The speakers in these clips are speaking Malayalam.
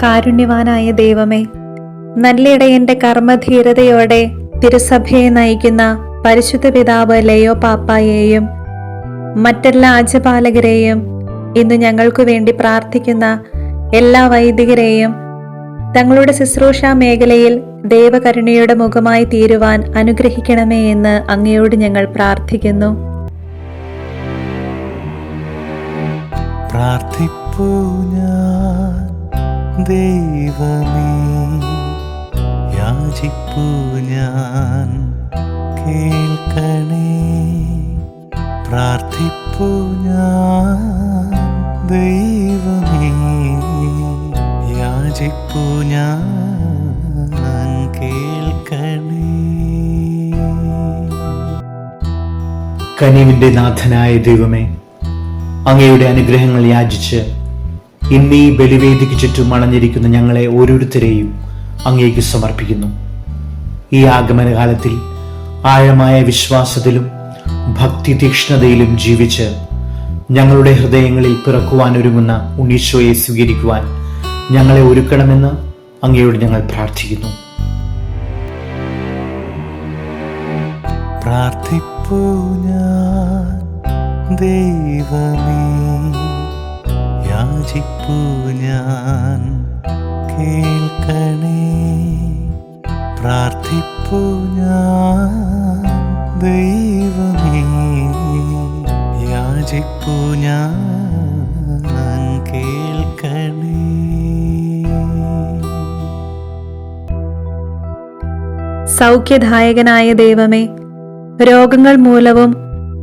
കാരുണ്യവാനായ ദൈവമേ നല്ലിടയന്റെ കർമ്മധീരതയോടെ തിരുസഭയെ നയിക്കുന്ന പരിശുദ്ധ പിതാവ് ലയോ പാപ്പായെയും മറ്റെല്ലാ ആജപാലകരെയും ഇന്ന് ഞങ്ങൾക്കു വേണ്ടി പ്രാർത്ഥിക്കുന്ന എല്ലാ വൈദികരെയും തങ്ങളുടെ ശുശ്രൂഷ മേഖലയിൽ ദൈവകരുണയുടെ മുഖമായി തീരുവാൻ അനുഗ്രഹിക്കണമേ എന്ന് അങ്ങയോട് ഞങ്ങൾ പ്രാർത്ഥിക്കുന്നു. പ്രാർത്ഥിപ്പൂ ഞാൻ. ദൈവമേ യാചിപ്പൂ ഞാൻ കേൾക്കണേ. പ്രാർത്ഥിപ്പൂ ഞാൻ ദൈവമേ യാചിപ്പൂ ഞാൻ കനിവിന്റെ നാഥനായ ദൈവമേ അങ്ങയുടെ അനുഗ്രഹങ്ങൾ യാചിച്ച് ഇന്നീ ബലിവേദിക്ക് ചുറ്റും അണഞ്ഞിരിക്കുന്ന ഞങ്ങളെ ഓരോരുത്തരെയും അങ്ങേക്ക് സമർപ്പിക്കുന്നു. ഈ ആഗമനകാലത്തിൽ ആഴമായ വിശ്വാസത്തിലും ഭക്തി തീക്ഷ്ണതയിലും ജീവിച്ച് ഞങ്ങളുടെ ഹൃദയങ്ങളിൽ പിറക്കുവാൻ ഒരുങ്ങുന്ന ഉണ്ണീശോയെ സ്വീകരിക്കുവാൻ ഞങ്ങളെ ഒരുക്കണമെന്ന് അങ്ങയോട് ഞങ്ങൾ പ്രാർത്ഥിക്കുന്നു. ഞാൻ ദൈവമേ. യാചിപ്പൂ ഞാൻ. കേൾക്കണേ. പ്രാർത്ഥിപ്പൂ ഞാൻ. ദൈവമേ യാചിപ്പൂ ഞാൻ. കേൾക്കണേ. സൗഖ്യദായകനായ ദൈവമേ രോഗങ്ങൾ മൂലവും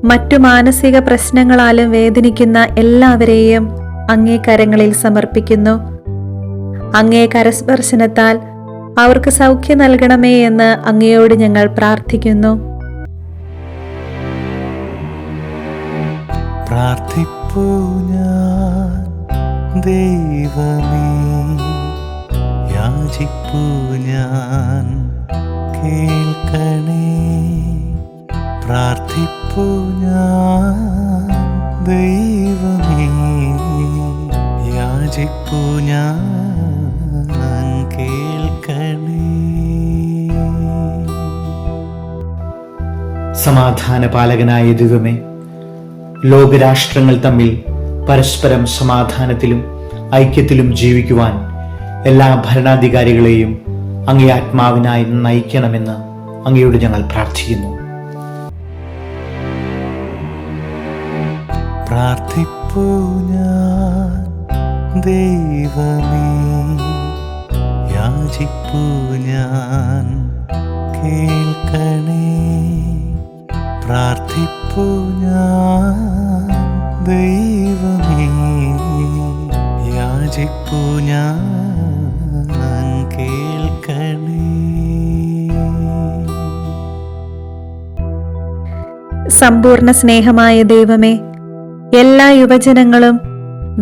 മറ്റു മാനസിക പ്രശ്നങ്ങളാലും വേദനിക്കുന്ന എല്ലാവരെയും അങ്ങേ കരങ്ങളിൽ സമർപ്പിക്കുന്നു. അങ്ങേ കരസ്പർശനത്താൽ അവർക്ക് സൗഖ്യം നൽകണമേ എന്ന് അങ്ങയോട് ഞങ്ങൾ പ്രാർത്ഥിക്കുന്നു. പ്രാർത്ഥിപ്പൂ ഞാൻ കേൾക്കണേ. പ്രാർത്ഥിപ്പൂ ഞാൻ സമാധാന പാലകനായ ദൈവമേ ലോകരാഷ്ട്രങ്ങൾ തമ്മിൽ പരസ്പരം സമാധാനത്തിലും ഐക്യത്തിലും ജീവിക്കുവാൻ എല്ലാ ഭരണാധികാരികളെയും അങ്ങേ ആത്മാവിനായി നയിക്കണമെന്ന് അങ്ങയോട് ഞങ്ങൾ പ്രാർത്ഥിക്കുന്നു. പ്രാർത്ഥിപ്പൂ ഞാൻ കേൾക്കണേ. പ്രാർത്ഥിപ്പൂ ഞാൻ ദൈവമേ യാചിപ്പൂ ഞാൻ കേൾക്കണേ. സമ്പൂർണ സ്നേഹമായ ദൈവമേ എല്ലാ യുവജനങ്ങളും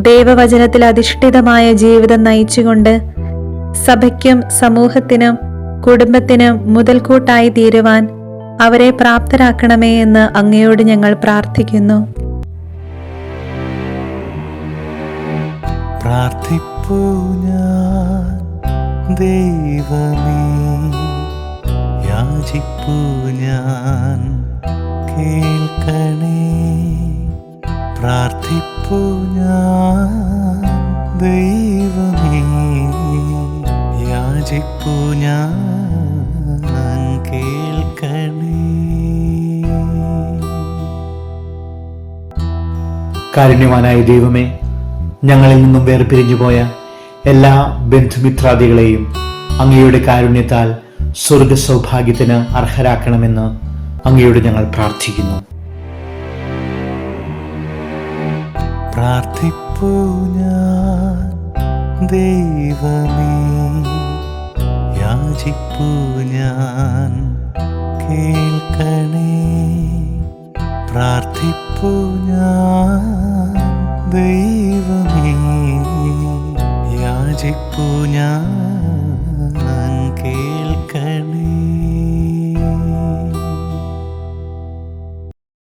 ദൈവവചനത്തിൽ അധിഷ്ഠിതമായ ജീവിതം നയിച്ചുകൊണ്ട് സഭയ്ക്കും സമൂഹത്തിനും കുടുംബത്തിനും മുതൽക്കൂട്ടായി തീരുവാൻ അവരെ പ്രാപ്തരാക്കണമേ എന്ന് അങ്ങയോട് ഞങ്ങൾ പ്രാർത്ഥിക്കുന്നു. ഞാൻ കേൾക്കണേ. പ്രാർത്ഥിപ്പൂ ഞാൻ കാരുണ്യവാനായ ദൈവമേ ഞങ്ങളിൽ നിന്നും വേർപിരിഞ്ഞു പോയ എല്ലാ ബന്ധുമിത്രാദികളെയും അങ്ങയുടെ കാരുണ്യത്താൽ സ്വർഗ സൗഭാഗ്യത്തിന് അർഹരാക്കണമെന്ന് അങ്ങയോട് ഞങ്ങൾ പ്രാർത്ഥിക്കുന്നു. പ്രാർത്ഥിപ്പൂ ദൈവമേ ഞാൻ കേൾക്കണേ പ്രാർത്ഥിപ്പൂ ഞാൻ ദൈവമേ. യാചിപ്പൂ ഞാൻ കേൾക്കണേ